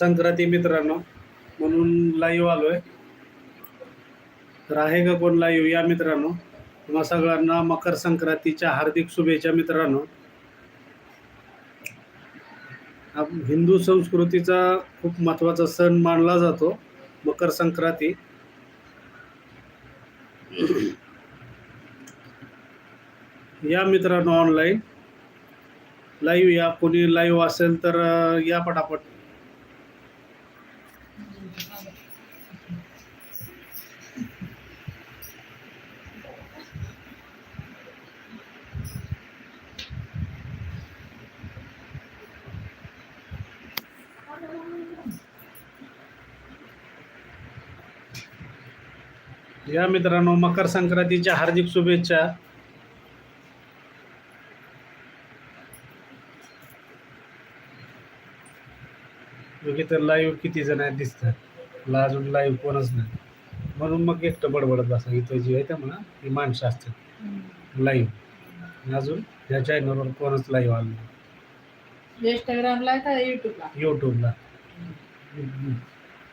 संक्रांती मित्रांनो म्हणून लाईव्ह आलोय. तर आहे का कोण लाईव्ह या मित्रांनो. तुम्हा सगळ्यांना मकर संक्रांतीच्या हार्दिक शुभेच्छा मित्रांनो. आप- हिंदू संस्कृतीचा खूप महत्त्वाचा सण मानला जातो मकर संक्रांती. या मित्रांनो ऑनलाईन लाईव्ह या कोणी लाईव्ह असेल तर या पटापट. या मित्रांनो मकर संक्रांतीच्या हार्दिक शुभेच्छा. तर लाईव्ह किती जण आहेत दिसतात अजून लाईव्ह कोणच नाही. म्हणून मग एकटं बडबडत बसा इथं जी आहे त्या म्हणा ही माणसं असतात. लाईव्ह अजून या चॅनलवर कोणच लाईव्ह आलं नाही. इंस्टाग्रामला का युट्यूबला यूट्यूबला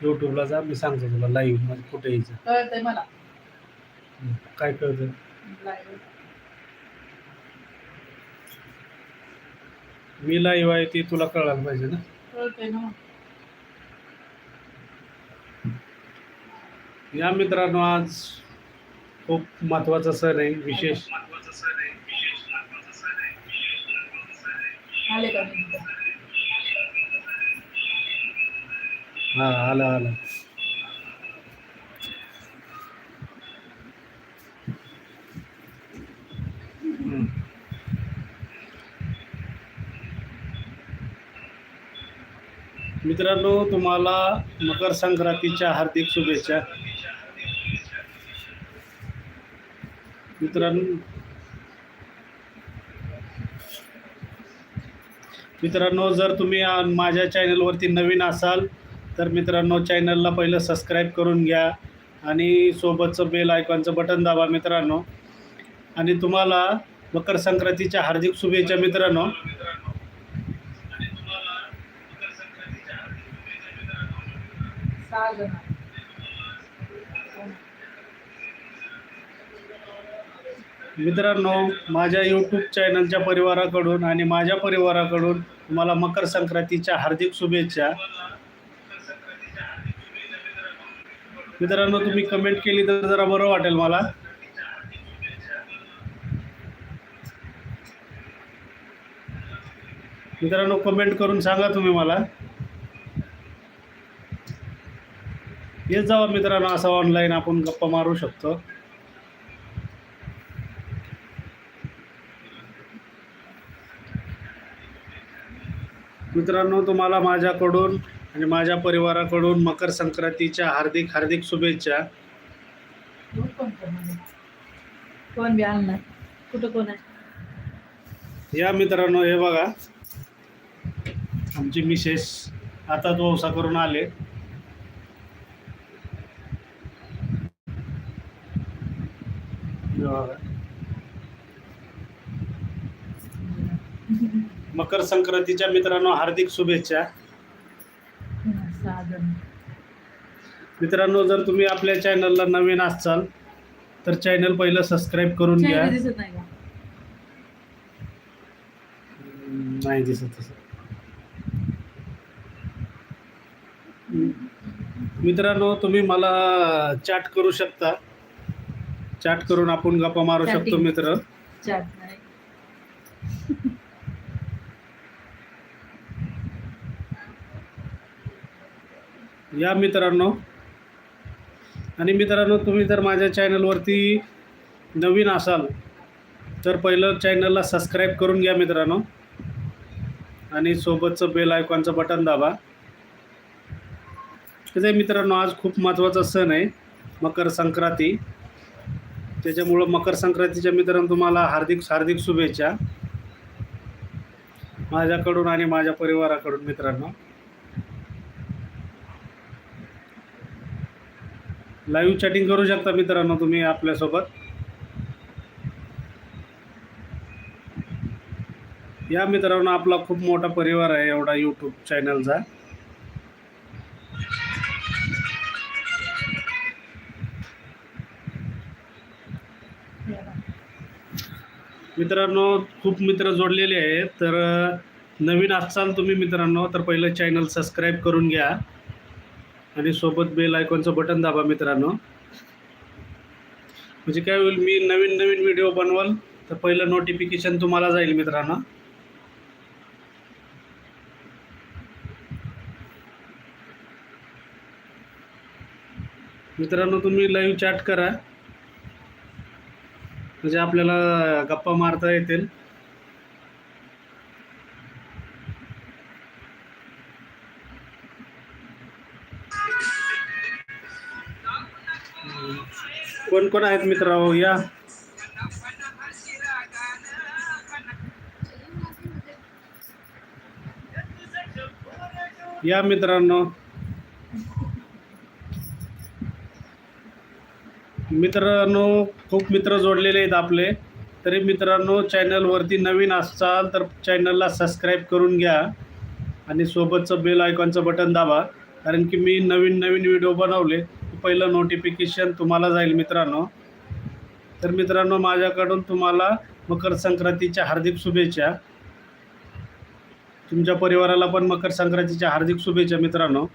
यूट्यूबला जा मी सांगतो तुला लाईव्ह कुठे यायचं. मला. काय कळतं. मी लाईव्ह आहे ती तुला कळायला पाहिजे ना ना या मित्रांनो आज खूप महत्त्वाचा सण आहे विशेष? हा आला आला मित्रांनो तुम्हाला मकर संक्रांतीच्या हार्दिक शुभेच्छा. मित्रांनो मित्रांनो जर तुम्ही माझ्या चॅनलवरती नवीन असाल तर मित्रांनो चॅनलला पहिलं सबस्क्राईब करून घ्या आणि सोबतचं बेल आयकॉनचं बटन दाबा मित्रांनो. आणि तुम्हाला मकर संक्रांतीच्या हार्दिक शुभेच्छा मित्रांनो. सहा जण मित्रांनो माझ्या यूट्यूब चॅनलच्या परिवाराकडून आणि माझ्या परिवाराकडून तुम्हाला मकर संक्रांतीच्या हार्दिक शुभेच्छा. मित्रांनो तुम्ही कमेंट केली तर जरा बरं वाटेल मला. मित्रांनो कमेंट करून सांगा तुम्ही मला. येत जावा मित्रांनो असं ऑनलाईन आपण गप्पा मारू शकतो. मित्रांनो तुम्हाला माझ्याकडून आणि माझ्या परिवाराकडून मकर संक्रांतीच्या हार्दिक हार्दिक शुभेच्छा. कोण बी कुठं कोण आहे? या मित्रांनो हे बघा. आमची मिसेस आता व्यवसा करून आले हे बघा. मकर संक्रांतीच्या मित्रांनो हार्दिक शुभेच्छा. मित्रांनो जर तुम्ही आपल्या चॅनलला नवीन असाल तर चॅनल पहिलं सबस्क्राईब करून घ्या. नाही दिसत मित्रांनो तुम्ही मला चॅट करू शकता. चॅट करून आपण गप्पा मारू शकतो. मित्र. या मित्रांनो. आणि मित्रांनो तुम्ही जर माझ्या चॅनलवरती नवीन असाल तर पहिलं चॅनलला सबस्क्राईब करून घ्या मित्रांनो. आणि सोबतचं बेल आयकॉनचं बटन दाबा. कसं आहे मित्रांनो आज खूप महत्त्वाचा सण आहे मकर संक्रांती. त्याच्यामुळं मकर संक्रांतीच्या मित्रांनो तुम्हाला हार्दिक हार्दिक शुभेच्छा. माझ्याकडून आणि माझ्या परिवाराकडून मित्रांनो. लाईव्ह चॅटिंग करू शकता मित्रांनो तुम्ही आपल्यासोबत. या मित्रांनो आपला खूप मोठा परिवार आहे एवढा यूट्यूब चॅनलचा मित्रांनो खूप मित्र जोडलेले आहेत. तर नवीन असाल तुम्ही मित्रांनो तर पहिलं चॅनल सबस्क्राईब करून घ्या. आणि सोबत बेल आयकॉनचं बटन दाबा मित्रांनो. म्हणजे काय होईल मी नवीन नवीन व्हिडिओ बनवल तर पहिलं नोटिफिकेशन तुम्हाला जाईल मित्रांनो. मित्रांनो तुम्ही लाईव्ह चॅट करा. म्हणजे आपल्याला गप्पा मारता येतील. कोण कोण आहेत मित्र? हो, या. या मित्रांनो. मित्रांनो खूप मित्र जोडलेले आहेत आपले. तरी मित्रांनो चॅनलवरती नवीन असाल तर चॅनलला सबस्क्राईब करून घ्या आणि सोबतचं बेल आयकॉनचं बटन दाबा. कारण की मी नवीन नवीन व्हिडिओ बनवले पहिलं नोटिफिकेशन तुम्हाला जाईल मित्रांनो. तर मित्रांनो माझ्याकडून तुम्हाला मकर संक्रांतीच्या हार्दिक शुभेच्छा. तुमच्या परिवाराला पण मकर संक्रांतीच्या हार्दिक शुभेच्छा मित्रांनो.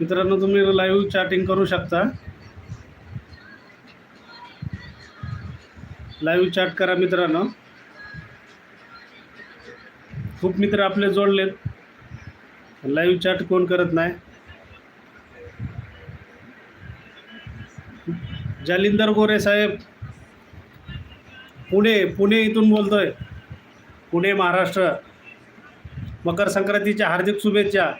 मित्रांनो तुम्ही लाईव्ह चॅटिंग करू शकता. लाईव्ह चॅट करा मित्रांनो. खूप मित्र आपले जोडलेत. लाईव्ह चॅट कोण करत नाही. जालिंदर गोरे साहेब पुणे पुणे इथून बोलतोय. पुणे महाराष्ट्र. मकर संक्रांतीच्या हार्दिक शुभेच्छा.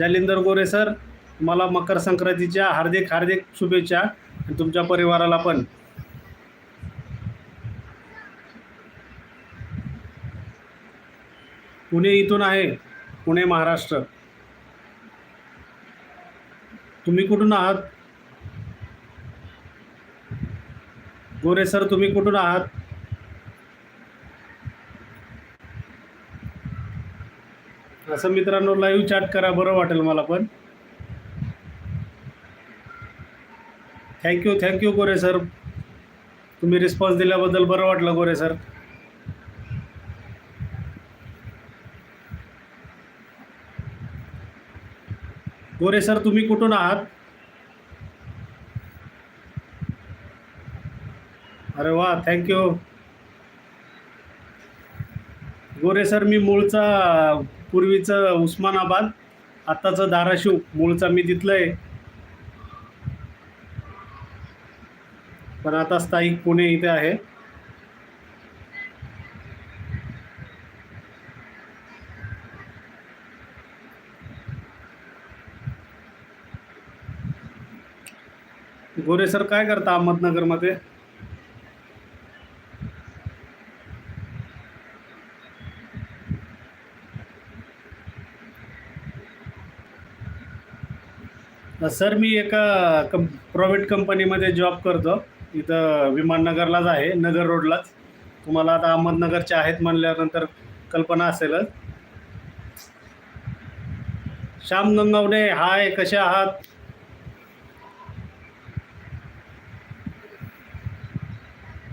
जालिंदर गोरे सर मला मकर संक्रांतीच्या हार्दिक हार्दिक शुभेच्छा आणि तुमच्या परिवाराला पण. पुणे इथून आहे पुणे महाराष्ट्र. तुम्ही कुठून आहात? गोरे सर तुम्ही कुठून आहात? असं मित्रांनो लाईव्ह चॅट करा बरं वाटेल मला पण. Thank you thank you Gore sir तुम्ही रिस्पॉन्स दिल्याबद्दल बरं वाटलं गोरे सर गोरे सर तुम्ही कुठून आहात? अरे वा थँक्यू गोरे सर मी मूळचा पूर्वीचं उस्मानाबाद आत्ताचं धाराशिव मूळचा मी तिथलं आहे पण आता स्थायिक पुणे इथे आहे. गोरे सर काय करता अहमदनगरमध्ये? सर मी एका कं प्रायव्हेट कंपनीमध्ये जॉब करतो. इथं विमाननगरलाच आहे नगर रोडलाच तुम्हाला आता अहमदनगरच्या आहेत म्हणल्यानंतर कल्पना असेलच. श्याम गंगावणे हाय कसे आहात?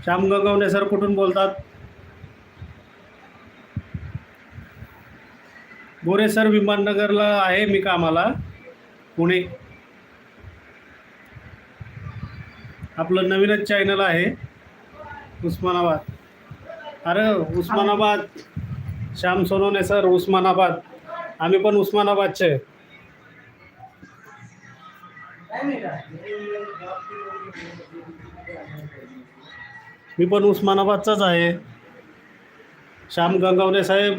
श्याम गंगावणे सर कुठून बोलतात? बोरे सर विमाननगरला आहे मी कामाला. पुणे. आपलं नवीनच चॅनल आहे. उस्मानाबाद. अरे उस्मानाबाद. श्याम सोनवणे सर उस्मानाबाद. आम्ही पण उस्मानाबादचे मी पण उस्मानाबादचाच आहे. श्याम गंगावणे साहेब.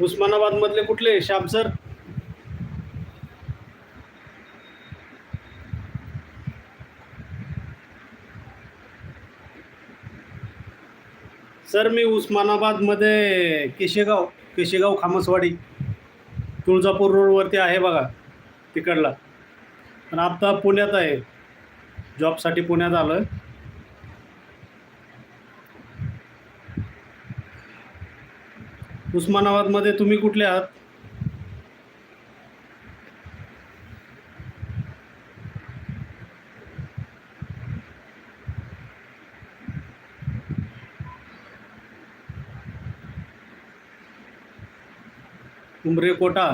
उस्मानाबादमधले कुठले? श्याम सर सर मी उस्मानाबादमध्ये केशेगाव केशेगाव खामसवाडी तुळजापूर रोडवरती आहे बघा तिकडला. पण आत्ता पुण्यात आहे. जॉबसाठी पुण्यात आलो आहे उस्मानाबादमध्ये तुम्ही कुठले आहात? उमरेकोटा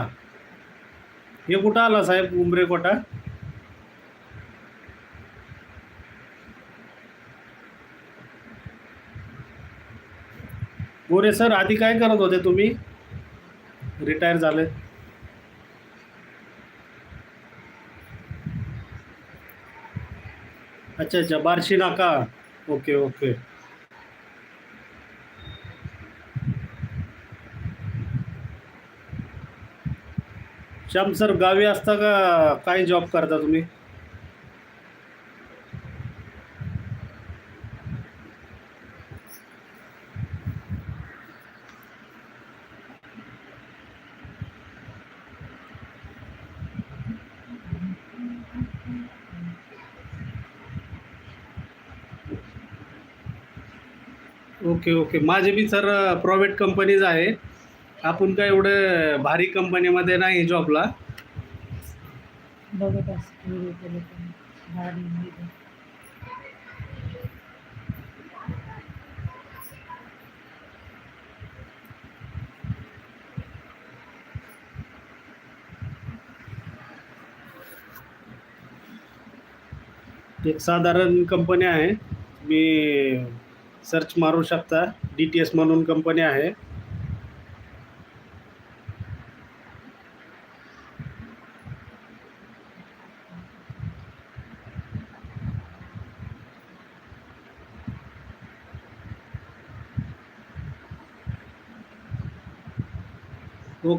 हे कुठं आला साहेब उमरेकोटा गोरे सर आधी काय करत होते तुम्ही? रिटायर झाले. अच्छा अच्छा बार्शी नाका. Okay okay. श्याम सर गावी असता का काय जॉब करता तुम्ही? ओके ओके माझे बी सर प्रायव्हेट कंपनीज आहे. आपण काय एवढं भारी कंपनीमध्ये नाही जॉबला बघत. एक साधारण कंपनी आहे. मी सर्च मारू शकता. डी टी एस म्हणून कंपनी आहे.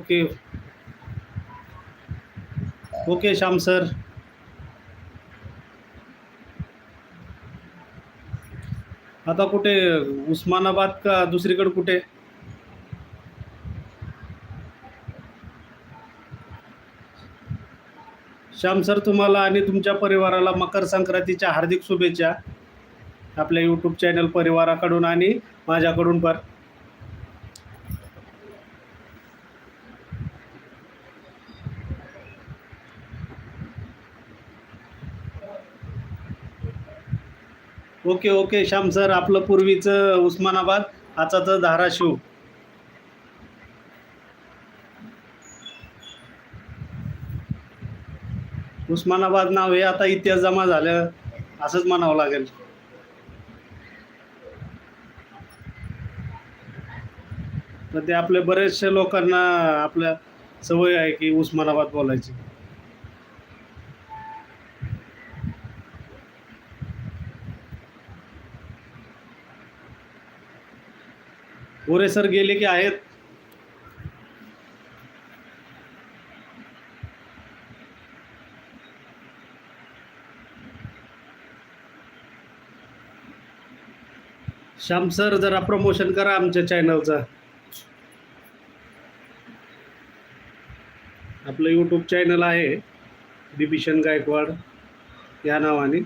ओके. Okay Shyam sir. आता कुठे? उस्मानाबाद का दुसरीकडे कुठे? श्याम सर तुम्हाला आणि तुमच्या परिवाराला मकर संक्रांतीच्या हार्दिक शुभेच्छा. आपल्या यूट्यूब चॅनल परिवाराकडून आणि माझ्याकडून पर ओके ओके श्याम सर आपलं पूर्वीचं उस्मानाबाद आताचं धाराशिव. उस्मानाबाद नाव हे आता इतिहास जमा झालं असंच म्हणावं लागेल. तर ते आपले बरेचसे लोकांना आपल्या सवय आहे की उस्मानाबाद बोलायची. गोरे सर गेले की आहेत? श्याम सर जरा प्रमोशन करा आमच्या चॅनलचं आपलं यूट्यूब चॅनल आहे बिभीषण गायकवाड या नावाने.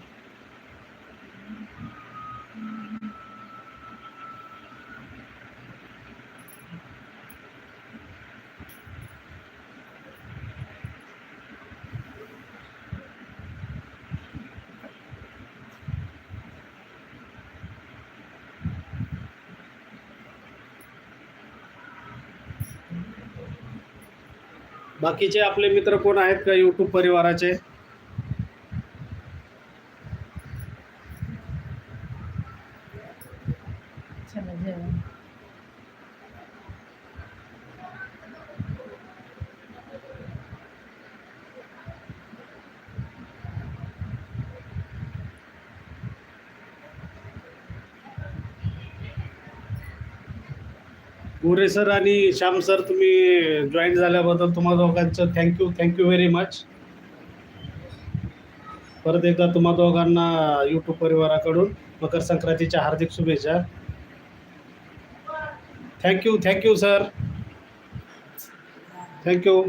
बाकीचे आपले मित्र कोण आहेत का यूट्यूब परिवाराचे? गोरे सर आणि श्याम सर तुम्ही जॉईन झाल्याबद्दल तुम्हा दोघांचं थँक्यू थँक्यू व्हेरी मच परत एकदा तुम्हा दोघांना यूट्यूब परिवाराकडून मकर संक्रांतीच्या हार्दिक शुभेच्छा. Thank you thank you sir thank you